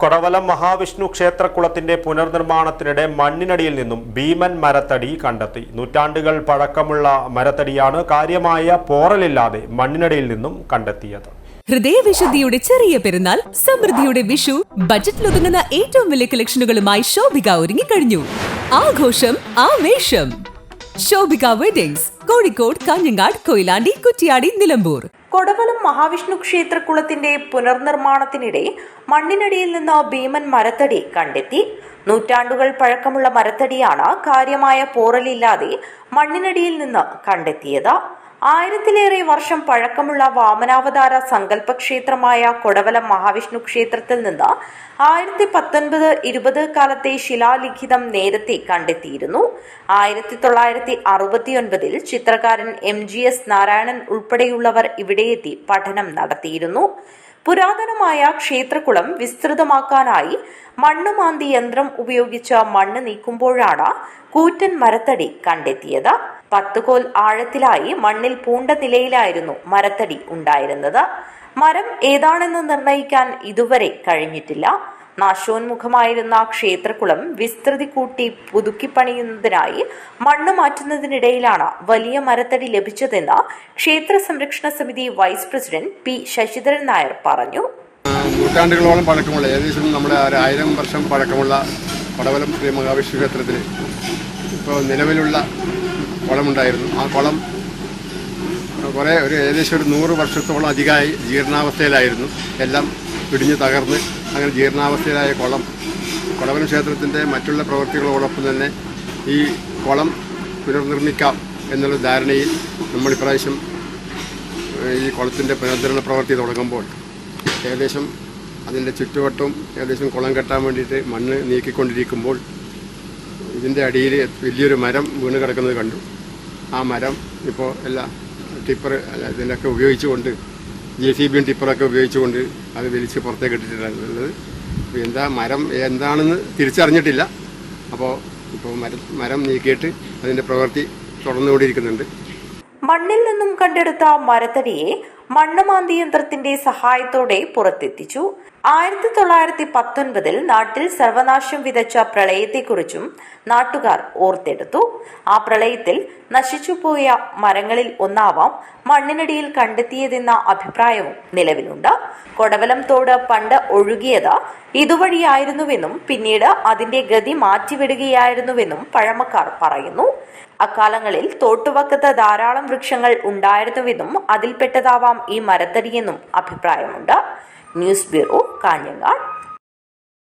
കൊടവലം മഹാവിഷ്ണു ക്ഷേത്രക്കുളത്തിന്റെ പുനർനിർമ്മാണത്തിനിടെ മണ്ണിനടിയിൽ നിന്നും ഭീമൻ മരത്തടി കണ്ടെത്തി. നൂറ്റാണ്ടുകൾ പഴക്കമുള്ള മരത്തടിയാണ് കാര്യമായ പോറലില്ലാതെ മണ്ണിനടിയിൽ നിന്നും കണ്ടെത്തിയത്. ഹൃദയവിശുദ്ധിയുടെ ചെറിയ പെരുന്നാൾ സമൃദ്ധിയുടെ വിഷു ബജറ്റിലൊതുങ്ങുന്ന ഏറ്റവും വലിയ കളക്ഷനുകളുമായി ശോഭിക ഒരുങ്ങിക്കഴിഞ്ഞു. ആഘോഷം ആവേശം. ശോഭിക വെഡിങ്സ് കോഴിക്കോട് കാഞ്ഞങ്ങാട് കൊയിലാണ്ടി കുറ്റിയാടി നിലമ്പൂർ. കൊടവലം മഹാവിഷ്ണു ക്ഷേത്രക്കുളത്തിന്റെ പുനർനിർമ്മാണത്തിനിടെ മണ്ണിനടിയിൽ നിന്ന് ഭീമൻ മരത്തടി കണ്ടെത്തി. നൂറ്റാണ്ടുകൾ പഴക്കമുള്ള മരത്തടിയാണ് കാര്യമായ പോറലില്ലാതെ മണ്ണിനടിയിൽ നിന്ന് കണ്ടെത്തിയത്. ആയിരത്തിലേറെ വർഷം പഴക്കമുള്ള വാമനാവതാര സങ്കല്പ ക്ഷേത്രമായ കൊടവലം മഹാവിഷ്ണു ക്ഷേത്രത്തിൽ നിന്ന് ആയിരത്തി പത്തൊൻപത് ഇരുപത് കാലത്തെ ശിലാലിഖിതം നേരത്തെ കണ്ടെത്തിയിരുന്നു. ആയിരത്തി തൊള്ളായിരത്തി അറുപത്തിയൊൻപതിൽ ചിത്രകാരൻ എം ജി എസ് നാരായണൻ ഉൾപ്പെടെയുള്ളവർ ഇവിടെയെത്തി പഠനം നടത്തിയിരുന്നു. പുരാതനമായ ക്ഷേത്രകുളം വിസ്തൃതമാക്കാനായി മണ്ണ് മാന്തി യന്ത്രം ഉപയോഗിച്ച മണ്ണ് നീക്കുമ്പോഴാണ് കൂറ്റൻ മരത്തടി കണ്ടെത്തിയത്. പത്ത് കോൽ ആഴത്തിലായി മണ്ണിൽ പൂണ്ട നിലയിലായിരുന്നു മരത്തടി ഉണ്ടായിരുന്നത്. മരം ഏതാണെന്ന് നിർണയിക്കാൻ ഇതുവരെ കഴിഞ്ഞിട്ടില്ല. നാശോന്മുഖമായിരുന്ന ക്ഷേത്രകുളം വിസ്തൃതി കൂട്ടി പുതുക്കിപ്പണിയുന്നതിനായി മണ്ണ് മാറ്റുന്നതിനിടയിലാണ് വലിയ മരത്തടി ലഭിച്ചതെന്ന് ക്ഷേത്ര സംരക്ഷണ സമിതി vice president P Sasidharan Nair പറഞ്ഞു. നൂറ്റാണ്ടുകളോളം പഴക്കമുള്ള ഏകദേശം നമ്മുടെ ആയിരം വർഷം പഴക്കമുള്ള പടവലം ശ്രീ മഹാവിഷ്ണു ക്ഷേത്രത്തിൽ ഇപ്പോൾ നിലവിലുള്ള കുളമുണ്ടായിരുന്നു. ആ കുളം കുറേ ഒരു ഏകദേശം ഒരു നൂറ് വർഷത്തോളം അധികമായി ജീർണാവസ്ഥയിലായിരുന്നു. എല്ലാം പിടിഞ്ഞ് തകർന്ന് അങ്ങനെ ജീർണാവസ്ഥയിലായ കുളം കുളവന ക്ഷേത്രത്തിന്റെ മറ്റുള്ള പ്രവൃത്തികളോടൊപ്പം തന്നെ ഈ കുളം പുനർനിർമ്മിക്കാം എന്നുള്ള ധാരണയിൽ നമ്മൾ ഇപ്രാവശ്യം ഈ കുളത്തിന്റെ പുനരുദ്ധരണ പ്രവൃത്തി തുടങ്ങുമ്പോൾ ഏകദേശം അതിന്റെ ചുറ്റുവട്ടവും ഏകദേശം കുളം കെട്ടാൻ വേണ്ടിയിട്ട് മണ്ണ് നീക്കിക്കൊണ്ടിരിക്കുമ്പോൾ ഇതിന്റെ അടിയിൽ വലിയൊരു മരം വീണ് കിടക്കുന്നത് കണ്ടു. ആ മരം ഇപ്പോൾ എല്ലാ ടിപ്പർ ഇതിനൊക്കെ ഉപയോഗിച്ചുകൊണ്ട് ജെ സി ബിയും ടിപ്പറൊക്കെ ഉപയോഗിച്ചുകൊണ്ട് അത് വലിച്ച് പുറത്തേക്ക് ഇട്ടിട്ടുള്ളത്. എന്താ മരം എന്താണെന്ന് തിരിച്ചറിഞ്ഞിട്ടില്ല. അപ്പോൾ ഇപ്പോൾ മരം മരം നീക്കിയിട്ട് അതിന്റെ പ്രവൃത്തി തുടർന്നുകൊണ്ടിരിക്കുന്നുണ്ട്. മണ്ണിൽ നിന്നും കണ്ടെടുത്ത മരത്തടിയെ മണ്ണുമാന്തി യന്ത്രത്തിന്റെ സഹായത്തോടെ പുറത്തെത്തിച്ചു. ആയിരത്തി തൊള്ളായിരത്തി പത്തൊൻപതിൽ നാട്ടിൽ സർവനാശം വിതച്ച പ്രളയത്തെക്കുറിച്ചും നാട്ടുകാർ ഓർത്തെടുത്തു. ആ പ്രളയത്തിൽ നശിച്ചുപോയ മരങ്ങളിൽ ഒന്നാവാം മണ്ണിനടിയിൽ കണ്ടെത്തിയതെന്ന അഭിപ്രായവും നിലവിലുണ്ട്. കൊടവലം തോട് പണ്ട് ഒഴുകിയത് ഇതുവഴിയായിരുന്നുവെന്നും പിന്നീട് അതിന്റെ ഗതി മാറ്റിവിടുകയായിരുന്നുവെന്നും പഴമക്കാർ പറയുന്നു. അക്കാലങ്ങളിൽ തോട്ടുവക്കത്ത് ധാരാളം വൃക്ഷങ്ങൾ ഉണ്ടായിരുന്നുവെന്നും അതിൽപ്പെട്ടതാവാം ഈ മരത്തടിയെന്നും അഭിപ്രായമുണ്ട്. News bureau Kanhangad.